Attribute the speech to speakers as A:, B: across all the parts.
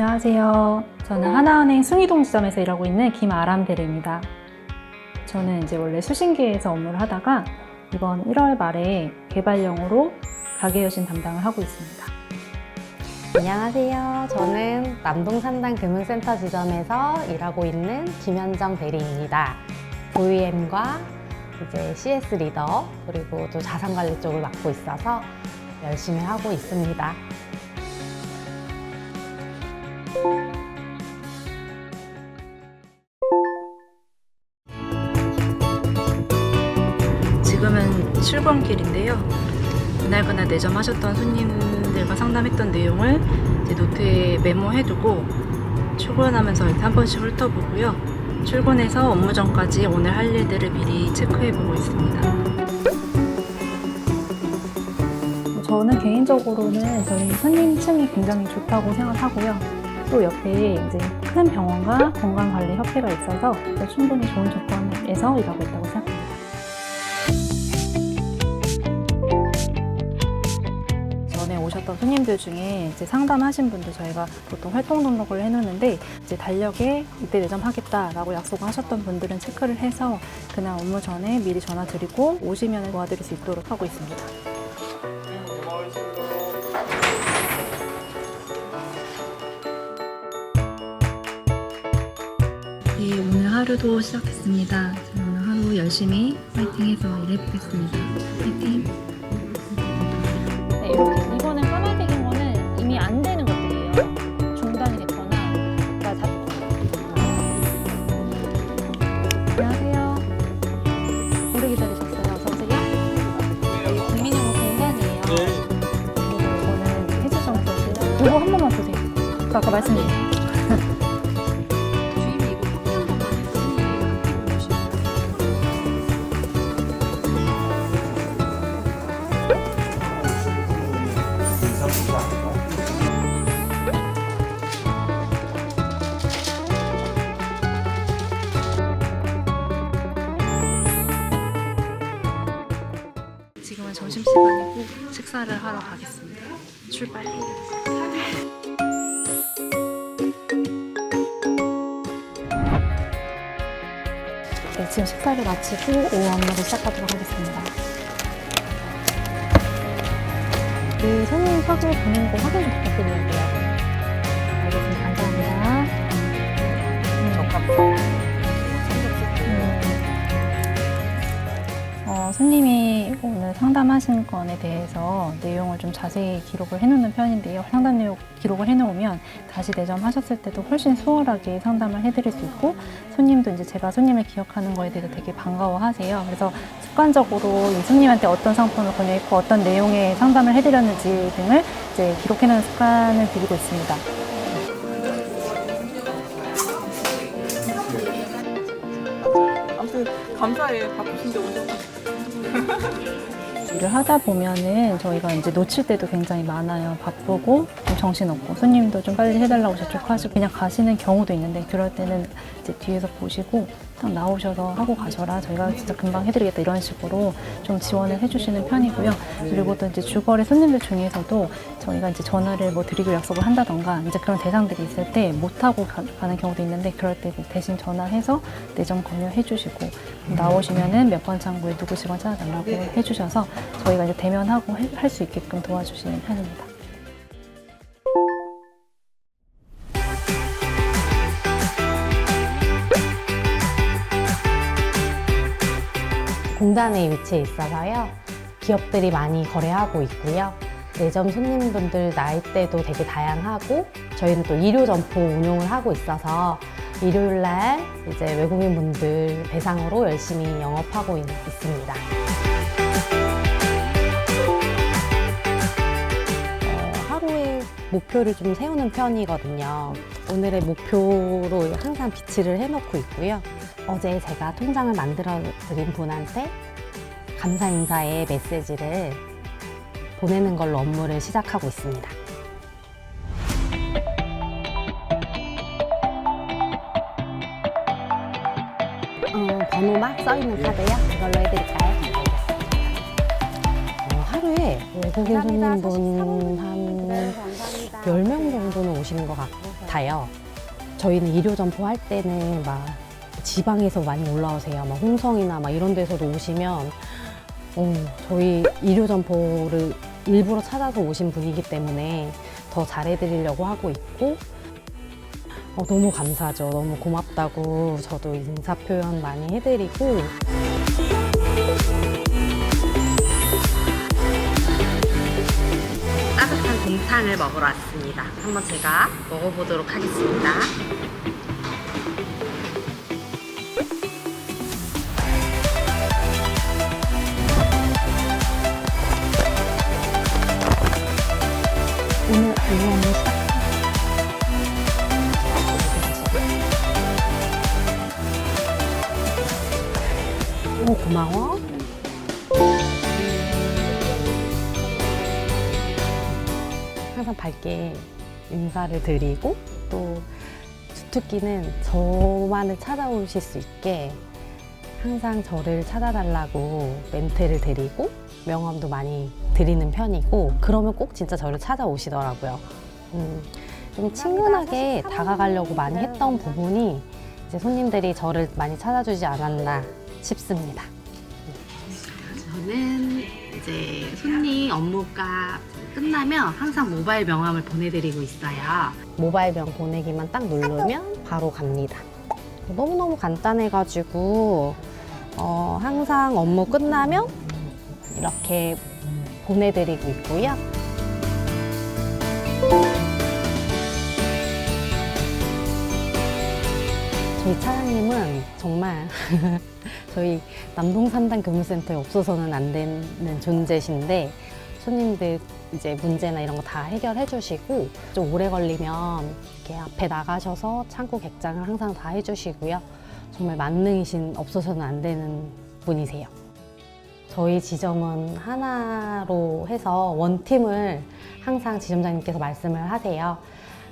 A: 안녕하세요. 저는 하나은행 순이동 지점에서 일하고 있는 김아람 대리입니다. 저는 이제 원래 수신기에서 업무를 하다가 이번 1월 말에 개발령으로 가게 여신 담당을 하고 있습니다.
B: 안녕하세요. 저는 남동산당 금융센터 지점에서 일하고 있는 김현정 대리입니다. OEM과 이제 CS 리더 그리고 또 자산관리 쪽을 맡고 있어서 열심히 하고 있습니다.
A: 지금은 출근길인데요. 그날그날 내점하셨던 손님들과 상담했던 내용을 이제 노트에 메모해두고 출근하면서 한 번씩 훑어보고요. 출근해서 업무 전까지 오늘 할 일들을 미리 체크해보고 있습니다. 저는 개인적으로는 저희 손님층이 굉장히 좋다고 생각하고요. 또 옆에 이제 큰 병원과 건강관리협회가 있어서 충분히 좋은 조건에서 일하고 있다고 생각합니다. 오셨던 손님들 중에 이제 상담하신 분들 저희가 보통 활동 등록을 해놓는데 이제 달력에 이때 내점하겠다라고 약속하셨던 분들은 체크를 해서 그날 업무 전에 미리 전화 드리고 오시면 도와드릴 수 있도록 하고 있습니다. 하루도 시작했습니다. 오늘 하루 열심히 파이팅해서 일해보겠습니다. 파이팅! 네, 이렇게 이번에 하나되긴 거는 이미 안 되는 것들이에요. 중단이 됐거나, 그러니까 잡... 안녕하세요. 오래 기다리셨어요. 어서오세요. 여기 국민영어 공단이에요. 그리고 이거는 해주셔서 이거 한 번만 보세요. 저 아까 말씀드린 지금은 점심시간이고 식사를 하러 가겠습니다. 출발! 네, 지금 식사를 마치고 오후 업무를 시작하도록 하겠습니다. 그 손님 서류 보내는 거 확인 좀 부탁드릴게요. 알겠습니다. 감사합니다. 음, 어, 손님이 오늘 상담하신 건에 대해서 내용을 좀 자세히 기록을 해놓는 편인데요. 상담 내용 기록을 해놓으면 다시 내점하셨을 때도 훨씬 수월하게 상담을 해드릴 수 있고 손님도 이제 제가 손님을 기억하는 거에 대해서 되게 반가워하세요. 그래서 습관적으로 이 손님한테 어떤 상품을 권유했고 어떤 내용의 상담을 해드렸는지 등을 이제 기록해놓는 습관을 들이고 있습니다.
C: 아무튼 감사해 바쁘신데 오셔서
A: 일을 하다 보면은 저희가 이제 놓칠 때도 굉장히 많아요. 바쁘고 좀 정신없고 손님도 좀 빨리 해달라고 재촉하시고 그냥 가시는 경우도 있는데 그럴 때는 이제 뒤에서 보시고 딱 나오셔서 하고 가셔라. 저희가 진짜 금방 해드리겠다 이런 식으로 좀 지원을 해주시는 편이고요. 그리고 또 이제 주거래 손님들 중에서도 저희가 이제 전화를 뭐 드리기로 약속을 한다던가 이제 그런 대상들이 있을 때 못하고 가, 는 경우도 있는데 그럴 때 대신 전화해서 내점 권유해 주시고 나오시면은 몇 번 창구에 누구시건 찾아달라고 해주셔서 저희가 이제 대면하고 할 수 있게끔 도와주시는 편입니다.
B: 공단에 위치해 있어서요. 기업들이 많이 거래하고 있고요. 내점 손님분들 나이대도 되게 다양하고 저희는 또 일요 점포 운용을 하고 있어서 일요일 날 이제 외국인 분들 대상으로 열심히 영업하고 있, 있습니다. 어, 하루에 목표를 좀 세우는 편이거든요. 오늘의 목표로 항상 비치를 해놓고 있고요. 어제 제가 통장을 만들어 드린 분한테 감사 인사의 메시지를 보내는 걸로 업무를 시작하고 있습니다. 어, 번호막 써 있는 카드요? 이걸로 해드릴까요? 네. 어, 하루에 외국인 손님분 한 10명 정도는 오시는 것 같아요. 저희는 의료 점포 할 때는 막 지방에서 많이 올라오세요. 막 홍성이나 막 이런 데서도 오시면 어, 저희 의료 점포를 일부러 찾아서 오신 분이기 때문에 더 잘해드리려고 하고 있고 어, 너무 감사하죠. 너무 고맙다고 저도 인사 표현 많이 해드리고 따뜻한 곰탕을 먹으러 왔습니다. 한번 제가 먹어보도록 하겠습니다. 고마워. 항상 밝게 인사를 드리고 또 주특기는 저만을 찾아오실 수 있게 항상 저를 찾아달라고 멘트를 드리고 명함도 많이 드리는 편이고 그러면 꼭 진짜 저를 찾아오시더라고요. 음, 좀 친근하게 다가가려고 많이 했던 부분이 이제 손님들이 저를 많이 찾아주지 않았나 싶습니다. 저는 이제 손님 업무가 끝나면 항상 모바일 명함을 보내드리고 있어요. 모바일 명 보내기만 딱 누르면 바로 갑니다. 너무너무 간단해가지고 어, 항상 업무 끝나면 이렇게 보내드리고 있고요. 저희 차장님은 정말 저희 남동산당 교무센터에 없어서는 안 되는 존재신데 손님들 이제 문제나 이런 거 다 해결해 주시고 좀 오래 걸리면 이렇게 앞에 나가셔서 창구 객장을 항상 다 해주시고요. 정말 만능이신 없어서는 안 되는 분이세요. 저희 지점은 하나로 해서 원팀을 항상 지점장님께서 말씀을 하세요.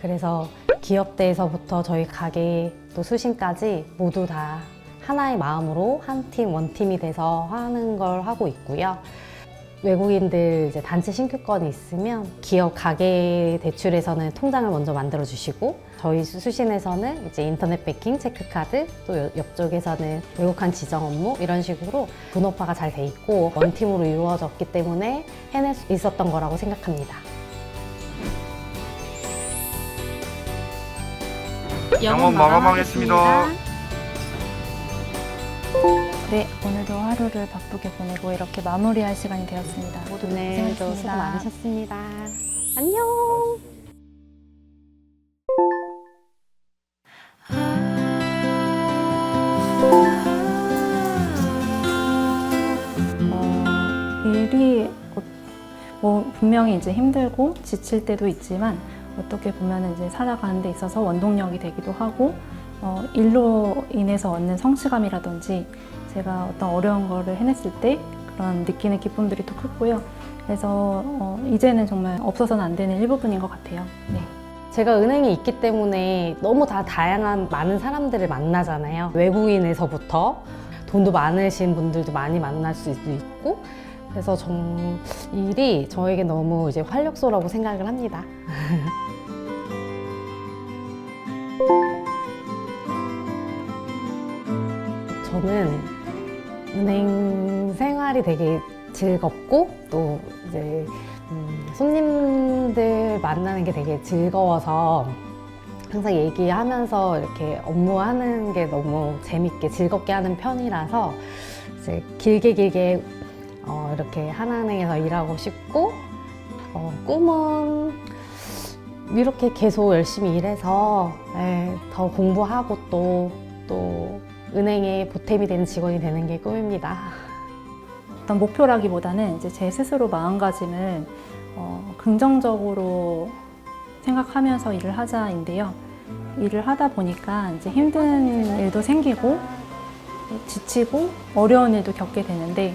B: 그래서 기업대에서부터 저희 가게 또 수신까지 모두 다 하나의 마음으로 한 팀, 원팀이 돼서 하는 걸 하고 있고요. 외국인들 이제 단체 신규권이 있으면 기업 가게 대출에서는 통장을 먼저 만들어 주시고 저희 수- 수신에서는 이제 인터넷 베킹, 체크카드 또 여- 옆쪽에서는 외국한 지정 업무 이런 식으로 분업화가 잘 돼 있고 원팀으로 이루어졌기 때문에 해낼 수 있었던 거라고 생각합니다.
D: 영업 마감하겠습니다.
A: 네, 오늘도 하루를 바쁘게 보내고 이렇게 마무리할 시간이 되었습니다. 모두
B: 오늘도 수고
A: 고생하셨습니다.
B: 많으셨습니다. 안녕!
A: 어, 일이 어, 뭐 분명히 이제 힘들고 지칠 때도 있지만 어떻게 보면 이제 살아가는 데 있어서 원동력이 되기도 하고 어, 일로 인해서 얻는 성취감이라든지 제가 어떤 어려운 거를 해냈을 때 그런 느끼는 기쁨들이 또 크고요. 그래서 어, 이제는 정말 없어서는 안 되는 일부분인 것 같아요. 네.
B: 제가 은행에 있기 때문에 너무 다 다양한 많은 사람들을 만나잖아요. 외국인에서부터 돈도 많으신 분들도 많이 만날 수도 있고 그래서 정 일이 저에게 너무 이제 활력소라고 생각을 합니다. 저는 은행 생활이 되게 즐겁고 또 이제 음, 손님들 만나는 게 되게 즐거워서 항상 얘기하면서 이렇게 업무하는 게 너무 재밌게 즐겁게 하는 편이라서 이제 길게 길게 어, 이렇게 하나은행에서 일하고 싶고 어, 꿈은 이렇게 계속 열심히 일해서 예, 더 공부하고 또, 또 은행에 보탬이 되는 직원이 되는 게 꿈입니다.
A: 어떤 목표라기보다는 이제 제 스스로 마음가짐을 어, 긍정적으로 생각하면서 일을 하자인데요. 일을 하다 보니까 이제 힘든 일도 생기고 지치고 어려운 일도 겪게 되는데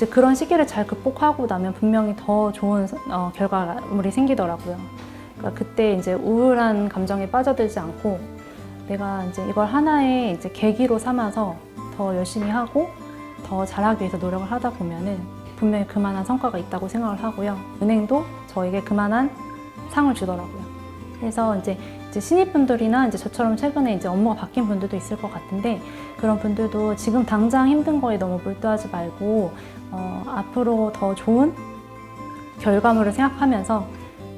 A: 이제 그런 시기를 잘 극복하고 나면 분명히 더 좋은 어, 결과물이 생기더라고요. 그러니까 그때 이제 우울한 감정에 빠져들지 않고 내가 이제 이걸 하나의 이제 계기로 삼아서 더 열심히 하고 더 잘하기 위해서 노력을 하다 보면은 분명히 그만한 성과가 있다고 생각을 하고요. 은행도 저에게 그만한 상을 주더라고요. 그래서 이제, 이제 신입분들이나 이제 저처럼 최근에 이제 업무가 바뀐 분들도 있을 것 같은데 그런 분들도 지금 당장 힘든 거에 너무 몰두하지 말고 어, 앞으로 더 좋은 결과물을 생각하면서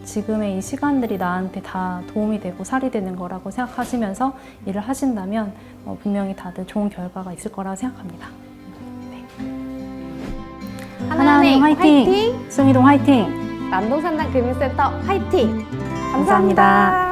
A: 지금의 이 시간들이 나한테 다 도움이 되고 살이 되는 거라고 생각하시면서 일을 하신다면 어, 분명히 다들 좋은 결과가 있을 거라고 생각합니다.
B: 하나은행 화이팅!
A: 화이팅! 숭이동 화이팅!
B: 남동산당 금융센터 화이팅!
A: 감사합니다.